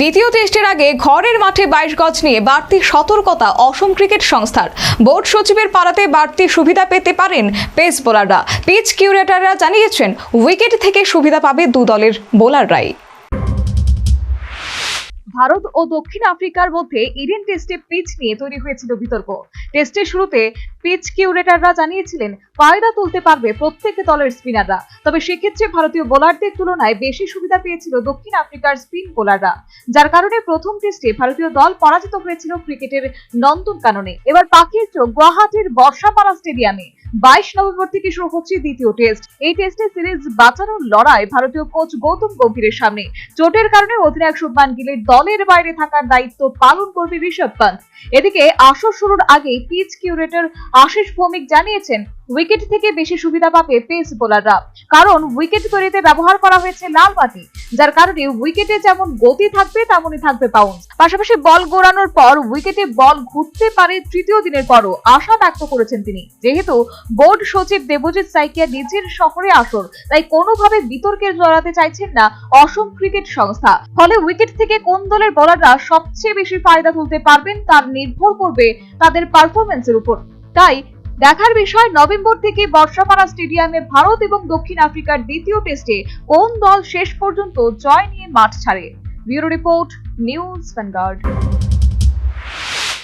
দ্বিতীয় টেস্টের আগে ঘরের মাঠে বাইশ গজ নিয়ে বাড়তি সতর্কতা অসম ক্রিকেট সংস্থার। বোর্ড সচিবের পাড়াতে বাড়তি সুবিধা পেতে পারেন পেস বোলাররা। পিচ কিউরেটাররা জানিয়েছেন, উইকেট থেকে সুবিধা পাবে দু দলের বোলাররাই। ভারত ও দক্ষিণ আফ্রিকার মধ্যে ইডেন টেস্টে পিচ নিয়ে তৈরি হয়েছিল বিতর্ক। টেস্টের শুরুতে পিচ কিউরেটররা জানিয়েছিলেন, ফায়দা তুলতে পারবে প্রত্যেক দলের স্পিনাররা। তবে সেক্ষেত্রে ভারতীয় বোলারদের তুলনায় বেশি সুবিধা পেয়েছিল দক্ষিণ আফ্রিকার স্পিন বোলাররা। যার কারণে প্রথম টেস্টে ভারতীয় দল পরাজিত হয়েছিল ক্রিকেটের নন্দন কাননে। এবার পাখির চোখ, গুয়াহাটির বর্ষাপাড়া স্টেডিয়ামে বাইশ নভেম্বর থেকে শুরু হচ্ছে দ্বিতীয় টেস্ট। এই টেস্টে সিরিজ বাঁচানোর লড়াই ভারতীয় কোচ গৌতম গম্ভীরের সামনে। চোটের কারণে অধিনায়ক শুভমান গিলের দলের বাইরে থাকার দায়িত্ব পালন করবে ঋষভ পান্ত এদিকে আসর শুরুর আগে পিচ কিউরেটর আশিস ভৌমিক জানিয়েছেন উইকেট থেকে বেশি সুবিধা পাবে পেস বোলাররা। কারণ উইকেট তৈরিতে ব্যবহার করা হয়েছে লাল মাটি, যার কারণে উইকেটে যেমন গতি থাকবে, তেমনই থাকবে বাউন্স পাশাপাশি বল গোড়ানোর পর উইকেটে বল ঘুরতে পারে তৃতীয় দিনের পরও, আশা ব্যক্ত করেছেন তিনি। যেহেতু বোর্ড সচিব দেবজিৎ সাইকিয়া নিজের শহরে আসর তাই কোনোভাবে বিতর্কে জড়াতে চাইছেন না অসম ক্রিকেট সংস্থা। ফলে উইকেট থেকে কোন দলের বলাররা সবচেয়ে বেশি ফায়দা তুলতে পারবেন, তার নির্ভর করবে তাদের পারফরমেন্সের উপর। তাই দেখার বিষয়, নভেম্বর থেকে বর্ষাপাড়া স্টেডিয়ামে ভারত এবং দক্ষিণ আফ্রিকার দ্বিতীয় টেস্টে কোন দল শেষ পর্যন্ত জয় নিয়ে মাঠ ছাড়ে? Bureau report, news Vanguard.